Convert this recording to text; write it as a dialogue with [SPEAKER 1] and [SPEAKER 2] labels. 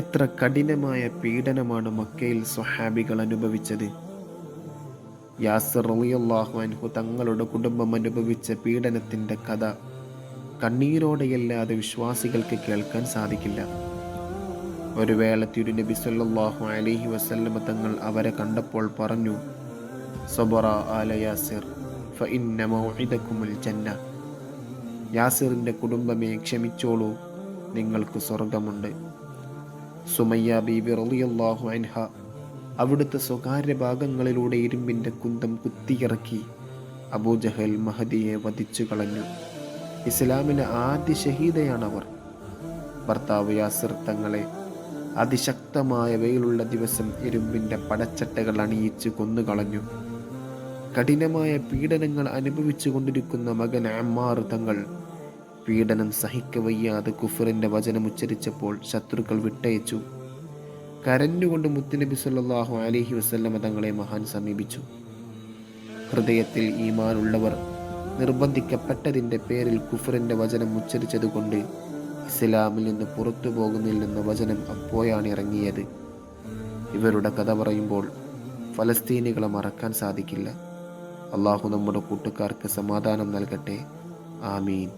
[SPEAKER 1] എത്ര കഠിനമായ പീഡനമാണ് മക്കയിൽ സ്വഹാബികൾ അനുഭവിച്ചത്. യാസർ റളിയല്ലാഹു അൻഹു തങ്ങളുടെ കുടുംബം അനുഭവിച്ച പീഡനത്തിന്റെ കഥ കണ്ണീരോടെയല്ലാതെ വിശ്വാസികൾക്ക് കേൾക്കാൻ സാധിക്കില്ല. ഒരു വേള തിരുനബി സല്ലാഹു അലൈഹി വസല്ലമ തങ്ങൾ അവരെ കണ്ടപ്പോൾ പറഞ്ഞു സബറ ആല യാസിർ ജന്ന. യാസിറിന്റെ കുടുംബമേ ക്ഷമിച്ചോളൂ നിങ്ങൾക്ക് സ്വർഗമുണ്ട് സുമയ്യ ബീബി റളിയല്ലാഹു അൻഹ അവിടുത്തെ സ്വകാര്യ ഭാഗങ്ങളിലൂടെ ഇരുമ്പിന്റെ കുന്തം കുത്തിയിറക്കി അബൂജഹൽ മഹദിയെ വധിച്ചു കളഞ്ഞു. ഇസ്ലാമിലെ ആദ്യ ഷഹീദയാണവർ. ഭർത്താവ് യാസിർ തങ്ങളെ അതിശക്തമായ വെയിലുള്ള ദിവസം ഇരുമ്പിന്റെ പടച്ചട്ടകൾ അണിയിച്ച് കൊന്നുകളഞ്ഞു. കഠിനമായ പീഡനങ്ങൾ അനുഭവിച്ചു കൊണ്ടിരിക്കുന്ന മകൻ അമ്മാർ തങ്ങൾ പീഡനം സഹിക്കവയ്യാതെ കുഫറിന്റെ വചനം ഉച്ചരിച്ചപ്പോൾ ശത്രുക്കൾ വിട്ടയച്ചു. കരഞ്ഞുകൊണ്ട് മുത്തുനബി സല്ലാഹു അലൈഹി വസല്ലമ തങ്ങളെ മഹാൻ സമീപിച്ചു. ഹൃദയത്തിൽ ഈമാനുള്ളവർ നിർബന്ധിക്കപ്പെട്ടതിന്റെ പേരിൽ കുഫറിന്റെ വചനം ഉച്ചരിച്ചതുകൊണ്ട് ഇസ്ലാമിൽ നിന്ന് പുറത്തു പോകുന്നില്ലെന്ന വചനം അപ്പോയാണ് ഇറങ്ങിയത്. ഇവരുടെ കഥ പറയുമ്പോൾ ഫലസ്തീനികളെ മറക്കാൻ സാധിക്കില്ല. അള്ളാഹു നമ്മുടെ കൂട്ടുകാർക്ക് സമാധാനം നൽകട്ടെ. ആമീൻ.